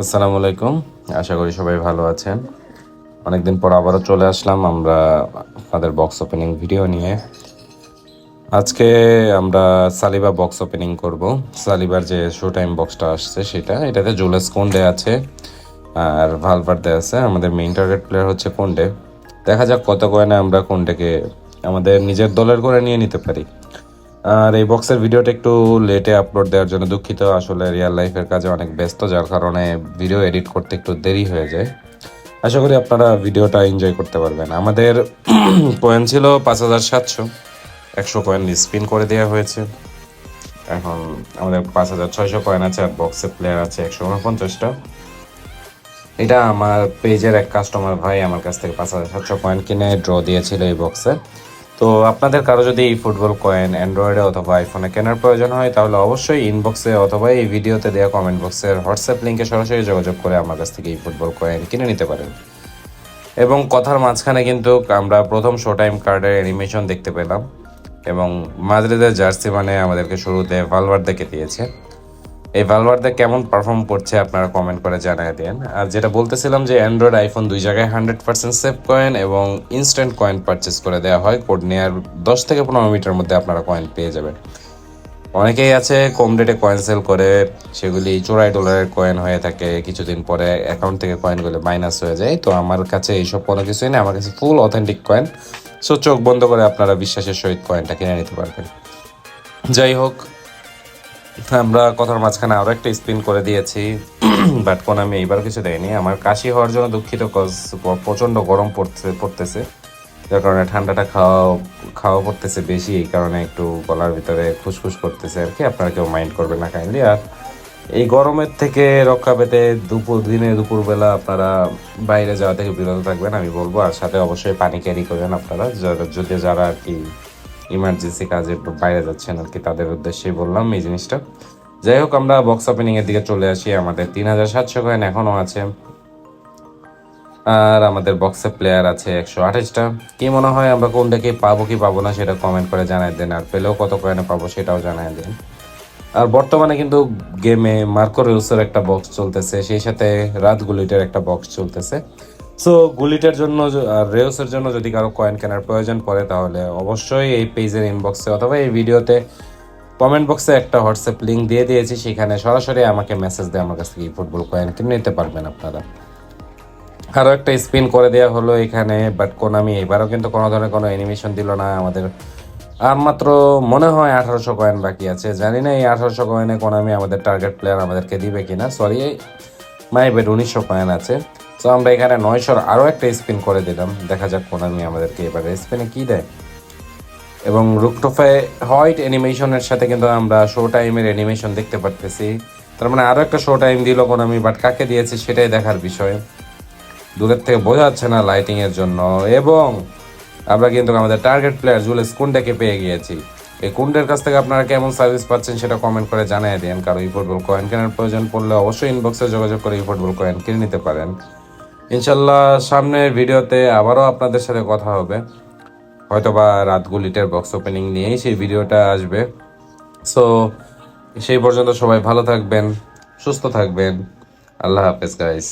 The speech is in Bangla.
আসসালামু আলাইকুম। আশা করি সবাই ভালো আছেন। অনেকদিন পর আবারও চলে আসলাম আমরা আপনাদের বক্স ওপেনিং ভিডিও নিয়ে। আজকে আমরা সালিবা বক্স ওপেনিং করব। সালিবার যে শো টাইম বক্সটা আসছে সেটা, এটাতে জুলেস কোন্ডে আছে, আর ভালভার্দে আছে, আমাদের মেইন টার্গেট প্লেয়ার হচ্ছে কোন্ডে দেখা যাক কত কয়েনে আমরা কোন্ডেকে আমাদের নিজের দলের করে নিয়ে নিতে পারি। আর এই বক্সের ভিডিওটা একটু লেটে আপলোড দেওয়ার জন্য দুঃখিত। আসলে রিয়েল লাইফের কাজে অনেক ব্যস্ত, যার কারণে ভিডিও এডিট করতে একটু দেরি হয়ে যায়। আশা করি আপনারা ভিডিওটা এনজয় করতে পারবেন। আমাদের কয়েন ছিল পাঁচ হাজার সাতশো। একশো কয়েন স্পিন করে দেওয়া হয়েছে। এখন আমাদের পাঁচ হাজার ছয়শো কয়েন আছে আর বক্সে প্লেয়ার আছে একশো উনপঞ্চাশটা। এটা আমার পেজের এক কাস্টমার ভাই আমার কাছ থেকে পাঁচ হাজার সাতশো কয়েন কিনে ড্র দিয়েছিল এই বক্সে তো আপনাদের কারও যদি এই ফুটবল কয়েন অ্যান্ড্রয়েডে অথবা আইফোনে কেনার প্রয়োজন হয়, তাহলে অবশ্যই ইনবক্সে অথবা এই ভিডিওতে দেওয়া কমেন্ট বক্সের হোয়াটসঅ্যাপ লিঙ্কে সরাসরি যোগাযোগ করে আমার কাছ থেকে এই ফুটবল কয়েন কিনে নিতে পারেন। এবং কথার মাঝখানে কিন্তু আমরা প্রথম শো টাইম কার্ডের অ্যানিমেশন দেখতে পেলাম এবং মাদ্রিদের জার্সি মানে আমাদেরকে শুরুতে ভালভার্দেকে দিয়েছে। এই ভালভার্দে কেমন পারফর্ম করছে আপনারা কমেন্ট করে জানিয়ে দেন। আর যেটা বলতেছিলাম যে অ্যান্ড্রয়েড আইফোন দুই জায়গায় হান্ড্রেড পার্সেন্ট সেফ কয়েন এবং ইনস্ট্যান্ট কয়েন পারচেস করে দেওয়া হয় কোড নেওয়ার দশ থেকে পনেরো মিনিটের মধ্যে আপনারা কয়েন পেয়ে যাবেন। অনেকেই আছে কম রেটে কয়েন সেল করে, সেগুলি চোরাই ডলারের কয়েন হয়ে থাকে, কিছুদিন পরে অ্যাকাউন্ট থেকে কয়েনগুলো মাইনাস হয়ে যায়। তো আমার কাছে এইসব কোনো কিছুই নেই, আমার কাছে ফুল অথেন্টিক কয়েন সো চোখ বন্ধ করে আপনারা বিশ্বাসের সহিত কয়েনটা কিনে নিতে পারবেন। যাই হোক আমরা কথার মাঝখানে আরও একটা স্পিন করে দিয়েছি। বাট কোন আমি এইবার কিছু দেয়নি আমার কাশি হওয়ার জন্য দুঃখিত কজ প্রচণ্ড গরম পড়তে পড়তেছে। যার কারণে ঠান্ডাটা খাওয়া খাওয়া পড়তেছে বেশি। এই কারণে একটু গলার ভিতরে খুসখুস করতেছে আর কি। আপনারা কেউ মাইন্ড করবেন না কাইন্ডলি আর এই গরমের থেকে রক্ষা পেতে দুপুর দিনে দুপুরবেলা আপনারা বাইরে যাওয়া থেকে বিরত থাকবেন, আমি বলব। আর সাথে অবশ্যই পানি ক্যারি করবেন আপনারা। যদি যারা আর কি ইমার্জেন্সি কাজে একটু বাইরে যাচ্ছেন আর কি, তাদের উদ্দেশ্যেই বললাম এই জিনিসটা। যাই হোক, আমরা বক্স ওপেনিং এর দিকে চলে আসি, আমাদের তিন হাজার সাতশো কয়েন এখনও আছে। আর আমাদের বক্সে প্লেয়ার আছে একশো আঠাশটা। কি মনে হয়, আমরা কোনটাকে পাবো কি পাবো না সেটা কমেন্ট করে জানাই দেন, আর পেলেও কত কয়েনে পাবো সেটাও জানাই দেন। আর বর্তমানে কিন্তু গেমে মার্কো রেউসের একটা বক্স চলতেছে, সেই সাথে রাত গুলিটের একটা বক্স চলতেছে। সো গুলিটের জন্য আর রেউসের জন্য যদি কারও কয়েন কেনার প্রয়োজন পড়ে, তাহলে অবশ্যই এই পেজের ইনবক্সে অথবা এই ভিডিওতে কমেন্ট বক্সে একটা হোয়াটসঅ্যাপ লিঙ্ক দিয়ে দিয়েছি। সেখানে সরাসরি আমাকে মেসেজ দিয়ে আমার কাছ থেকে ফুটবল কয়েন কিনে নিতে পারবেন আপনারা। আরও একটা স্পিন করে দেওয়া হলো এখানে বাট কোনামি এবারও কিন্তু কোনো ধরনের কোনো অ্যানিমেশন দিল না। আমাদের আর মাত্র মনে হয় আঠারোশো কয়েন বাকি আছে। জানি না এই আঠারোশো কয়েনে কোনামি আমাদের টার্গেট প্লেয়ার আমাদেরকে দিবে কিনা। সরি মাই বেড উনিশশো কয়েন আছে। তো আমরা এখানে নয়শোর আরও একটা স্পিন করে দিলাম। দেখা যাক কোনামি আমাদেরকে এবারে স্পিনে কী দেয়। এবং রুকটোফে হোয়াইট অ্যানিমেশনের সাথে কিন্তু আমরা শো টাইমের অ্যানিমেশন দেখতে পারতেছি। তার মানে আরও একটা শো টাইম দিল কোনামি, বাট কাকে দিয়েছে সেটাই দেখার বিষয়। দূরের থেকে বোঝা যাচ্ছে না লাইটিংয়ের জন্য। এবং আমরা কিন্তু আমাদের টার্গেট প্লেয়ার জুলেস কুন্ডাকে পেয়ে গিয়েছি। এই কুন্ডের কাছ থেকে আপনারা কেমন সার্ভিস পাচ্ছেন সেটা কমেন্ট করে জানিয়ে দেন। কারণ এই ফুটবল কয়েন কেনার প্রয়োজন পড়লে অবশ্যই ইনবক্সে যোগাযোগ করে এই ফুটবল কয়েন কিনে নিতে পারেন। ইনশাল্লাহ সামনের ভিডিওতে আবারও আপনাদের সাথে কথা হবে। হয়তোবা রাত গুলিটের বক্স ওপেনিং নিয়েই সেই ভিডিওটা আসবে। সো সেই পর্যন্ত সবাই ভালো থাকবেন, সুস্থ থাকবেন। আল্লাহ হাফেজ গাইস